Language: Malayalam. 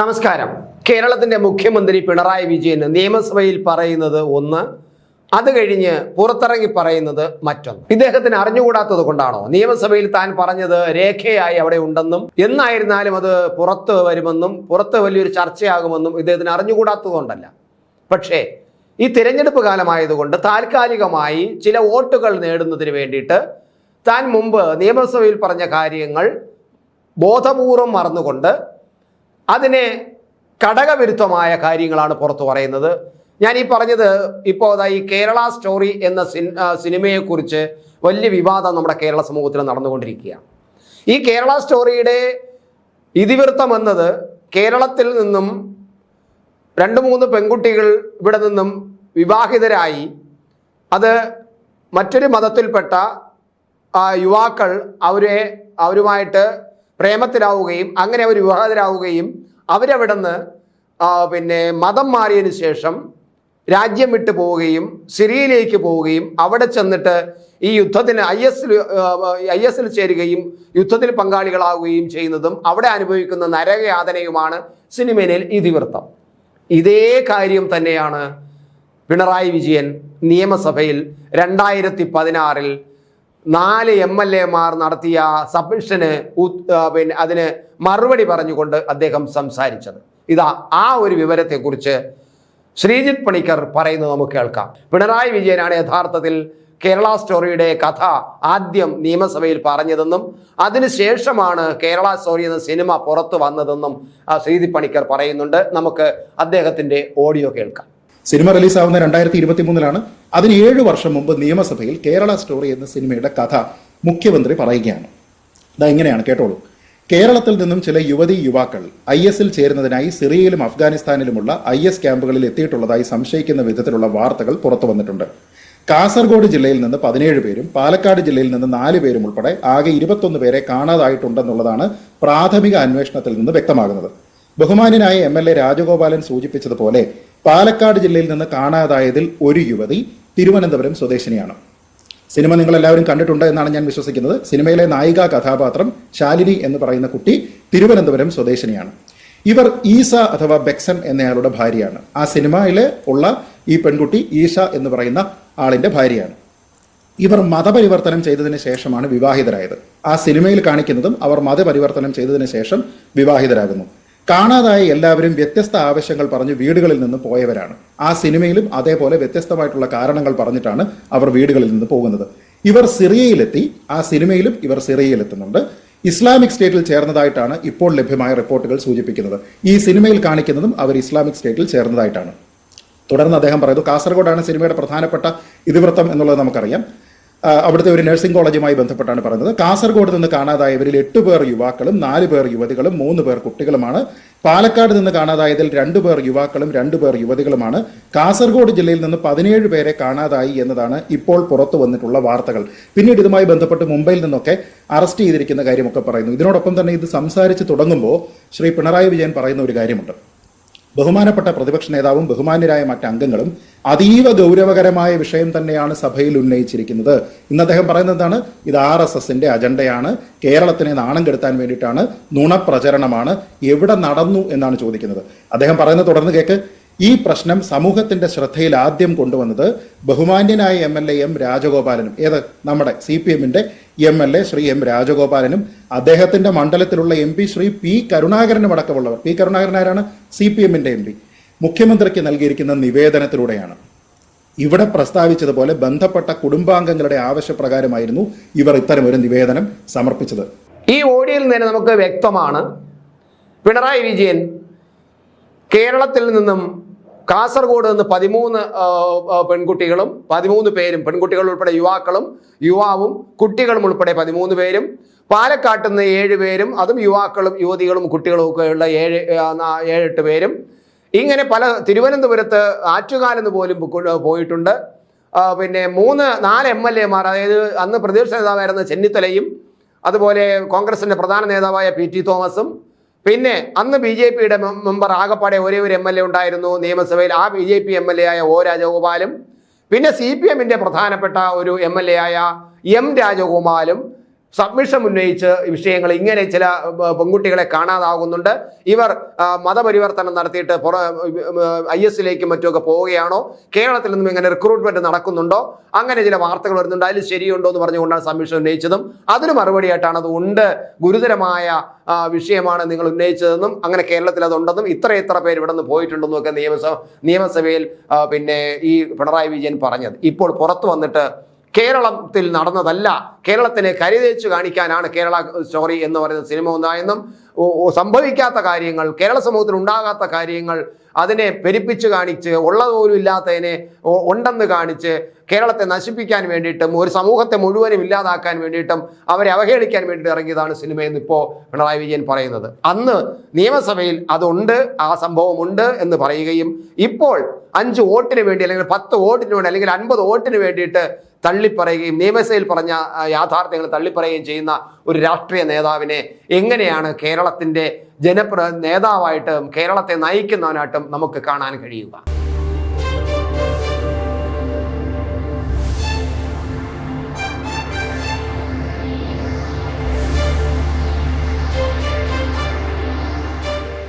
നമസ്കാരം. കേരളത്തിന്റെ മുഖ്യമന്ത്രി പിണറായി വിജയൻ നിയമസഭയിൽ പറയുന്നത് ഒന്ന് അത് കഴിഞ്ഞ് പുറത്തിറങ്ങി പറയുന്നത് മറ്റൊന്ന്. ഇദ്ദേഹത്തിന് അറിഞ്ഞുകൂടാത്തത് കൊണ്ടാണോ? നിയമസഭയിൽ താൻ പറഞ്ഞത് രേഖയായി അവിടെ ഉണ്ടെന്നും എന്നായിരുന്നാലും അത് പുറത്ത് വരുമെന്നും പുറത്ത് വലിയൊരു ചർച്ചയാകുമെന്നും ഇദ്ദേഹത്തിന് അറിഞ്ഞുകൂടാത്തത് കൊണ്ടല്ല. പക്ഷേ ഈ തിരഞ്ഞെടുപ്പ് കാലമായതുകൊണ്ട് താൽക്കാലികമായി ചില വോട്ടുകൾ നേടുന്നതിന് വേണ്ടിയിട്ട് താൻ മുമ്പ് നിയമസഭയിൽ പറഞ്ഞ കാര്യങ്ങൾ ബോധപൂർവം മറന്നുകൊണ്ട് അതിനെ ഘടകവിരുദ്ധമായ കാര്യങ്ങളാണ് പുറത്തു പറയുന്നത്. ഞാൻ ഈ പറഞ്ഞത് ഇപ്പോൾ ഈ കേരള സ്റ്റോറി എന്ന സിനിമയെക്കുറിച്ച് വലിയ വിവാദം നമ്മുടെ കേരള സമൂഹത്തിൽ നടന്നുകൊണ്ടിരിക്കുകയാണ്. ഈ കേരള സ്റ്റോറിയുടെ ഇതിവൃത്തം എന്നത് കേരളത്തിൽ നിന്നും രണ്ട് മൂന്ന് പെൺകുട്ടികൾ ഇവിടെ നിന്നും വിവാഹിതരായി അത് മറ്റൊരു മതത്തിൽപ്പെട്ട യുവാക്കൾ അവരെ അവരുമായിട്ട് പ്രേമത്തിലാവുകയും അങ്ങനെ അവർ വിവാഹിതരാവുകയും അവരവിടെ നിന്ന് പിന്നെ മതം മാറിയതിന് ശേഷം രാജ്യം വിട്ടു പോവുകയും സിറിയയിലേക്ക് പോവുകയും അവിടെ ചെന്നിട്ട് ഈ യുദ്ധത്തിന് ഐ എസ് ഐ എസിൽ ചേരുകയും യുദ്ധത്തിൽ പങ്കാളികളാവുകയും ചെയ്യുന്നതും അവിടെ അനുഭവിക്കുന്ന നരകയാതനയുമാണ് സിനിമയിൽ ഇതിവൃത്തം. ഇതേ കാര്യം തന്നെയാണ് പിണറായി വിജയൻ നിയമസഭയിൽ രണ്ടായിരത്തി പതിനാറിൽ നാല് എം എൽ എമാർ നടത്തിയ സബ്മിഷന് പിന്നെ അതിന് മറുപടി പറഞ്ഞുകൊണ്ട് അദ്ദേഹം സംസാരിച്ചത്. ഇതാ ആ ഒരു വിവരത്തെക്കുറിച്ച് ശ്രീജിത് പണിക്കർ പറയുന്നത് നമുക്ക് കേൾക്കാം. പിണറായി വിജയനാണ് യഥാർത്ഥത്തിൽ കേരള സ്റ്റോറിയുടെ കഥ ആദ്യം നിയമസഭയിൽ പറഞ്ഞതെന്നും അതിനുശേഷമാണ് കേരള സ്റ്റോറി എന്ന സിനിമ പുറത്തു വന്നതെന്നും ശ്രീജിത് പണിക്കർ പറയുന്നുണ്ട്. നമുക്ക് അദ്ദേഹത്തിന്റെ ഓഡിയോ കേൾക്കാം. സിനിമ റിലീസാവുന്ന രണ്ടായിരത്തി ഇരുപത്തി മൂന്നിലാണ് അതിന് ഏഴ് വർഷം മുമ്പ് നിയമസഭയിൽ കേരള സ്റ്റോറി എന്ന സിനിമയുടെ കഥ മുഖ്യമന്ത്രി പറയുകയാണ്. ഇതാ ഇങ്ങനെയാണ് കേട്ടോളൂ. കേരളത്തിൽ നിന്നും ചില യുവതി യുവാക്കൾ ഐ എസിൽ ചേരുന്നതിനായി സിറിയയിലും അഫ്ഗാനിസ്ഥാനിലുമുള്ള ഐ എസ് ക്യാമ്പുകളിൽ എത്തിയിട്ടുള്ളതായി സംശയിക്കുന്ന വിധത്തിലുള്ള വാർത്തകൾ പുറത്തു വന്നിട്ടുണ്ട്. കാസർഗോഡ് ജില്ലയിൽ നിന്ന് പതിനേഴ് പേരും പാലക്കാട് ജില്ലയിൽ നിന്ന് നാല് പേരും ഉൾപ്പെടെ ആകെ ഇരുപത്തൊന്ന് പേരെ കാണാതായിട്ടുണ്ടെന്നുള്ളതാണ് പ്രാഥമിക അന്വേഷണത്തിൽ നിന്ന് വ്യക്തമാകുന്നത്. ബഹുമാന്യനായ എം എൽ എ രാജഗോപാലൻ സൂചിപ്പിച്ചതുപോലെ പാലക്കാട് ജില്ലയിൽ നിന്ന് കാണാതായതിൽ ഒരു യുവതി തിരുവനന്തപുരം സ്വദേശിനിയാണ്. സിനിമ നിങ്ങൾ എല്ലാവരും കണ്ടിട്ടുണ്ട് എന്നാണ് ഞാൻ വിശ്വസിക്കുന്നത്. സിനിമയിലെ നായിക കഥാപാത്രം ശാലിനി എന്ന് പറയുന്ന കുട്ടി തിരുവനന്തപുരം സ്വദേശിനിയാണ്. ഇവർ ഈസ അഥവാ ബെക്സൻ എന്നയാളുടെ ഭാര്യയാണ്. ആ സിനിമയിലെ ഉള്ള ഈ പെൺകുട്ടി ഈഷ എന്ന് പറയുന്ന ആളിന്റെ ഭാര്യയാണ്. ഇവർ മതപരിവർത്തനം ചെയ്തതിന് ശേഷമാണ് വിവാഹിതരായത്. ആ സിനിമയിൽ കാണിക്കുന്നതും അവർ മതപരിവർത്തനം ചെയ്തതിന് ശേഷം വിവാഹിതരാകുന്നു. കാണാതായ എല്ലാവരും വ്യത്യസ്ത ആവശ്യങ്ങൾ പറഞ്ഞ് വീടുകളിൽ നിന്ന് പോയവരാണ്. ആ സിനിമയിലും അതേപോലെ വ്യത്യസ്തമായിട്ടുള്ള കാരണങ്ങൾ പറഞ്ഞിട്ടാണ് അവർ വീടുകളിൽ നിന്ന് പോകുന്നത്. ഇവർ സിറിയയിലെത്തി ആ സിനിമയിലും ഇവർ സിറിയയിലെത്തുന്നുണ്ട്. ഇസ്ലാമിക് സ്റ്റേറ്റിൽ ചേർന്നതായിട്ടാണ് ഇപ്പോൾ ലഭ്യമായ റിപ്പോർട്ടുകൾ സൂചിപ്പിക്കുന്നത്. ഈ സിനിമയിൽ കാണിക്കുന്നതും അവർ ഇസ്ലാമിക് സ്റ്റേറ്റിൽ ചേർന്നതായിട്ടാണ്. തുടർന്ന് അദ്ദേഹം പറയുന്നു കാസർഗോഡാണ് സിനിമയുടെ പ്രധാനപ്പെട്ട ഇതിവൃത്തം എന്നുള്ളത് നമുക്കറിയാം. അവിടുത്തെ ഒരു നഴ്സിംഗ് കോളേജുമായി ബന്ധപ്പെട്ടാണ് പറയുന്നത്. കാസർഗോഡ് നിന്ന് കാണാതായവരിൽ എട്ട് പേർ യുവാക്കളും നാല് പേർ യുവതികളും മൂന്ന് പേർ കുട്ടികളുമാണ്. പാലക്കാട് നിന്ന് കാണാതായതിൽ രണ്ട് പേർ യുവാക്കളും രണ്ട് പേർ യുവതികളുമാണ്. കാസർഗോഡ് ജില്ലയിൽ നിന്ന് പതിനേഴ് പേരെ കാണാതായി എന്നതാണ് ഇപ്പോൾ പുറത്തു വന്നിട്ടുള്ള വാർത്തകൾ. പിന്നീട് ഇതുമായി ബന്ധപ്പെട്ട് മുംബൈയിൽ നിന്നൊക്കെ അറസ്റ്റ് ചെയ്തിരിക്കുന്ന കാര്യമൊക്കെ പറയുന്നു. ഇതിനോടൊപ്പം തന്നെ ഇത് സംസാരിച്ച് തുടങ്ങുമ്പോൾ ശ്രീ പിണറായി വിജയൻ പറയുന്ന ഒരു കാര്യമുണ്ട്. ബഹുമാനപ്പെട്ട പ്രതിപക്ഷ നേതാവും ബഹുമാനരായ മറ്റ് മറ്റംഗങ്ങളും അതീവ ഗൗരവകരമായ വിഷയം തന്നെയാണ് സഭയിൽ ഉന്നയിച്ചിരിക്കുന്നത്. ഇന്ന് അദ്ദേഹം പറയുന്നത് എന്താണ്? ഇത് ആർ എസ് എസിന്റെ അജണ്ടയാണ്. കേരളത്തിനെ നാണം കെടുത്താൻ വേണ്ടിയിട്ടാണ് നുണപ്രചരണമാണ്. എവിടെ നടന്നു എന്നാണ് ചോദിക്കുന്നത്. അദ്ദേഹം പറയുന്നത് തുടർന്ന് കേക്ക്. ഈ പ്രശ്നം സമൂഹത്തിന്റെ ശ്രദ്ധയിൽ ആദ്യം കൊണ്ടുവന്നത് ബഹുമാന്യനായ എം എൽ എ എം രാജഗോപാലനും ഏത് നമ്മുടെ സി പി എമ്മിന്റെ M L A Shri M രാജഗോപാലനും അദ്ദേഹത്തിന്റെ മണ്ഡലത്തിലുള്ള എം പി ശ്രീ പി കരുണാകരനും അടക്കമുള്ളവർ. പി കരുണാകരൻ ആരാണ്? സി പി എമ്മിന്റെ എം പി. മുഖ്യമന്ത്രിക്ക് നൽകിയിരിക്കുന്ന നിവേദനത്തിലൂടെയാണ്. ഇവിടെ പ്രസ്താവിച്ചതുപോലെ ബന്ധപ്പെട്ട കുടുംബാംഗങ്ങളുടെ ആവശ്യപ്രകാരമായിരുന്നു ഇവർ ഇത്തരമൊരു നിവേദനം സമർപ്പിച്ചത്. ഈ ഓഡിയോയിൽ നിന്ന് നമുക്ക് വ്യക്തമാണ് പിണറായി വിജയൻ കേരളത്തിൽ നിന്നും കാസർഗോഡ് നിന്ന് പതിമൂന്ന് പെൺകുട്ടികളും പതിമൂന്ന് പേരും പെൺകുട്ടികൾ ഉൾപ്പെടെ യുവാക്കളും യുവാവും കുട്ടികളും ഉൾപ്പെടെ പതിമൂന്ന് പേരും പാലക്കാട്ട് നിന്ന് ഏഴ് പേരും അതും യുവാക്കളും യുവതികളും കുട്ടികളും ഒക്കെയുള്ള ഏഴ് ഏഴെട്ട് പേരും ഇങ്ങനെ പല തിരുവനന്തപുരത്ത് ആറ്റുകാലെന്ന് പോലും പോയിട്ടുണ്ട്. പിന്നെ മൂന്ന് നാല് എം എൽ എമാർ അതായത് അന്ന് പ്രതിപക്ഷ നേതാവായിരുന്ന ചെന്നിത്തലയും അതുപോലെ കോൺഗ്രസിന്റെ പ്രധാന നേതാവായ പി ടി തോമസും പിന്നെ അന്ന് ബി ജെ പിയുടെ മെമ്പർ ആകപ്പാടെ ഒരേ ഒരു എം എൽ എ ഉണ്ടായിരുന്നു നിയമസഭയിൽ ആ B J P M L A ആയ ഒ രാജഗോപാലും പിന്നെ സി പി എമ്മിന്റെ പ്രധാനപ്പെട്ട ഒരു എം എൽ എ ആയ എം രാജഗോപാലും സബ്മിഷൻ ഉന്നയിച്ച് വിഷയങ്ങൾ ഇങ്ങനെ ചില പെൺകുട്ടികളെ കാണാതാകുന്നുണ്ട്. ഇവർ മതപരിവർത്തനം നടത്തിയിട്ട് പുറ ഐ എസിലേക്കും മറ്റുമൊക്കെ പോവുകയാണോ? കേരളത്തിൽ നിന്നും ഇങ്ങനെ റിക്രൂട്ട്മെന്റ് നടക്കുന്നുണ്ടോ? അങ്ങനെ ചില വാർത്തകൾ വരുന്നുണ്ട്. അതിൽ ശരിയുണ്ടോ എന്ന് പറഞ്ഞുകൊണ്ടാണ് സബ്മിഷൻ ഉന്നയിച്ചതും. അതിന് മറുപടിയായിട്ടാണ് അത് ഉണ്ട്. ഗുരുതരമായ വിഷയമാണ് നിങ്ങൾ ഉന്നയിച്ചതെന്നും അങ്ങനെ കേരളത്തിൽ അതുണ്ടെന്നും ഇത്ര ഇത്ര പേര് ഇവിടെ നിന്ന് പോയിട്ടുണ്ടെന്നും ഒക്കെ നിയമസഭ നിയമസഭയിൽ പിന്നെ ഈ പിണറായി വിജയൻ പറഞ്ഞത്. ഇപ്പോൾ പുറത്തു വന്നിട്ട് കേരളത്തിൽ നടന്നതല്ല. കേരളത്തിനെ കരുതേച്ച് കാണിക്കാനാണ് കേരള സ്റ്റോറി എന്ന് പറയുന്ന സിനിമ ഉണ്ടായെന്നും സംഭവിക്കാത്ത കാര്യങ്ങൾ കേരള സമൂഹത്തിൽ ഉണ്ടാകാത്ത കാര്യങ്ങൾ അതിനെ പെരുപ്പിച്ച് കാണിച്ച് ഉള്ളത് പോലും ഇല്ലാത്തതിനെ ഉണ്ടെന്ന് കാണിച്ച് കേരളത്തെ നശിപ്പിക്കാൻ വേണ്ടിയിട്ടും ഒരു സമൂഹത്തെ മുഴുവനും ഇല്ലാതാക്കാൻ വേണ്ടിയിട്ടും അവരെ അവഹേളിക്കാൻ വേണ്ടിയിട്ട് ഇറങ്ങിയതാണ് സിനിമയെന്ന് ഇപ്പോൾ പിണറായി വിജയൻ പറയുന്നത്. അന്ന് നിയമസഭയിൽ അതുണ്ട് ആ സംഭവമുണ്ട് എന്ന് പറയുകയും ഇപ്പോൾ അഞ്ച് വോട്ടിന് വേണ്ടി അല്ലെങ്കിൽ പത്ത് വോട്ടിന് വേണ്ടി അല്ലെങ്കിൽ അൻപത് വോട്ടിന് വേണ്ടിയിട്ട് തള്ളിപ്പറയുകയും നിയമസഭയിൽ പറഞ്ഞ യാഥാർത്ഥ്യങ്ങൾ തള്ളിപ്പറയുകയും ചെയ്യുന്ന ഒരു രാഷ്ട്രീയ നേതാവിനെ എങ്ങനെയാണ് കേരളത്തിന്റെ ജനപ്ര നേതാവായിട്ടും കേരളത്തെ നയിക്കുന്നവനായിട്ടും നമുക്ക് കാണാൻ കഴിയുക?